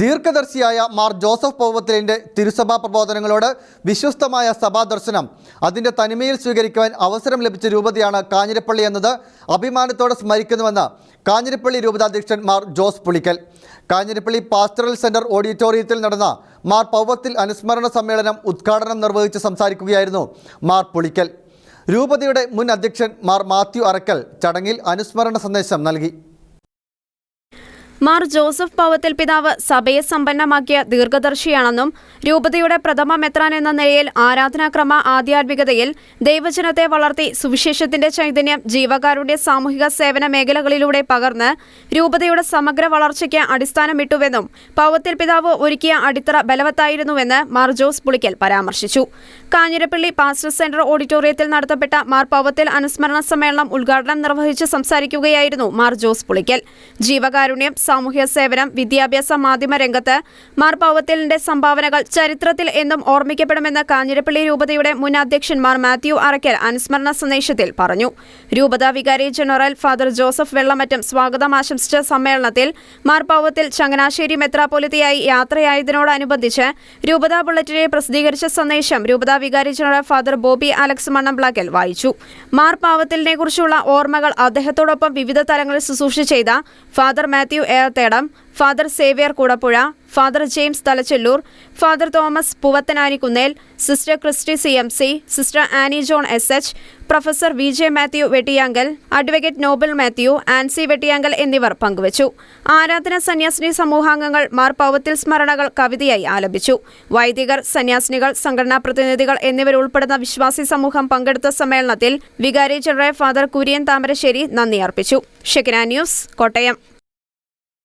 ദീർഘദർശിയായ Mar Joseph പൗവത്തിലിന്റെ തിരുസഭാ പ്രബോധനങ്ങളോട് വിശ്വസ്തമായ സഭാദർശനം അതിന്റെ തനിമയിൽ സ്വീകരിക്കുവാൻ അവസരം ലഭിച്ച രൂപതയാണ് കാഞ്ഞിരപ്പള്ളി എന്നത്. അഭിമാനത്തോടെ സ്മരിക്കുന്നുവെന്ന് കാഞ്ഞിരപ്പള്ളി രൂപതാധ്യക്ഷൻ മാർ ജോസ് പുളിക്കൽ. കാഞ്ഞിരപ്പള്ളി പാസ്റ്ററൽ സെന്റർ ഓഡിറ്റോറിയത്തിൽ നടന്ന മാർ പൗവത്തിൽ അനുസ്മരണ സമ്മേളനം ഉദ്ഘാടനം നിർവഹിച്ച് സംസാരിക്കുകയായിരുന്നു മാർ പുളിക്കൽ. രൂപതയുടെ മുൻ അധ്യക്ഷൻ മാർ മാത്യു അറക്കൽ ചടങ്ങിൽ അനുസ്മരണ സന്ദേശം നൽകി. മാർ ജോസഫ് പൗവത്തിൽ പിതാവ് സഭയെ സമ്പന്നമാക്കിയ ദീർഘദർശിയാണെന്നും രൂപതയുടെ പ്രഥമ മെത്രാൻ എന്ന നിലയിൽ ആരാധനാക്രമ ആധ്യാത്മികതയിൽ ദൈവജനത്തെ വളർത്തി സുവിശേഷത്തിന്റെ ചൈതന്യം ജീവകാരുടെ സാമൂഹിക സേവന മേഖലകളിലൂടെ പകർന്ന് രൂപതയുടെ സമഗ്ര വളർച്ചയ്ക്ക് അടിസ്ഥാനമിട്ടുവെന്നും പൗവത്തിൽ പിതാവ് ഒരുക്കിയ അടിത്തറ ബലവത്തായിരുന്നുവെന്ന് മാർ ജോസ് പുളിക്കൽ പരാമർശിച്ചു. കാഞ്ഞിരപ്പള്ളി പാസ്റ്റർ സെന്റർ ഓഡിറ്റോറിയത്തിൽ നടത്തപ്പെട്ട മാർ പൗവത്തിൽ അനുസ്മരണ സമ്മേളനം ഉദ്ഘാടനം നിർവഹിച്ച് സംസാരിക്കുകയായിരുന്നു മാർ ജോസ് പുളിക്കൽ. ജീവകാരുണ്യം സാമൂഹ്യ സേവനം വിദ്യാഭ്യാസ മാധ്യമ രംഗത്ത് മാർ പൗവത്തിലിന്റെ സംഭാവനകൾ ചരിത്രത്തിൽ എന്നും ഓർമ്മിക്കപ്പെടുമെന്ന് കാഞ്ഞിരപ്പള്ളി രൂപതയുടെ മുൻ അധ്യക്ഷന്മാർ മാത്യു അറയ്ക്കൽ അനുസ്മരണ സന്ദേശത്തിൽ പറഞ്ഞു. രൂപത വികാരി ജനറൽ ഫാദർ ജോസഫ് വെള്ളമറ്റം സ്വാഗതം ആശംസിച്ച സമ്മേളനത്തിൽ മാർ പൗവത്തിൽ ചങ്ങനാശ്ശേരി മെത്രാപൊലിത്തയായി യാത്രയായതിനോടനുബന്ധിച്ച് രൂപതാ ബുള്ളറ്റിനെ പ്രസിദ്ധീകരിച്ച സന്ദേശം രൂപത വികാരി ജനറൽ ഫാദർ ബോബി അലക്സ് മണ്ണംബ്ലാക്കൽ വായിച്ചു. മാർ പാവത്തിലിനെ കുറിച്ചുള്ള ഓർമ്മകൾ അദ്ദേഹത്തോടൊപ്പം വിവിധ തലങ്ങളിൽ ശുശ്രൂഷ ചെയ്ത father Mathew Erthedam father Xavier Koodapuzha father James Thalachellur father Thomas Puvathanikunnel sister Christy C M C sister Annie John S H professor V J Mathew Vettiyankal advocate Nobel Mathew Ancy Vettiyankal എന്നിവർ പങ്കുവച്ചു. ആരാധന സന്യാസിനി സമൂഹാംഗങ്ങൾ മാർ പൗവത്തിൽ സ്മരണകൾ കവിതയായി ആലപിച്ചു. വൈദികർ സന്യാസിനികൾ സംഘടനാ പ്രതിനിധികൾ എന്നിവരുൾപ്പെടുന്ന വിശ്വാസി സമൂഹം പങ്കെടുത്ത സമ്മേളനത്തിൽ വികാരി ജനറൽ ഫാദർ കുര്യൻ താമരശ്ശേരി നന്ദി അർപ്പിച്ചു. ഷെക്കിന ന്യൂസ് കോട്ടയം.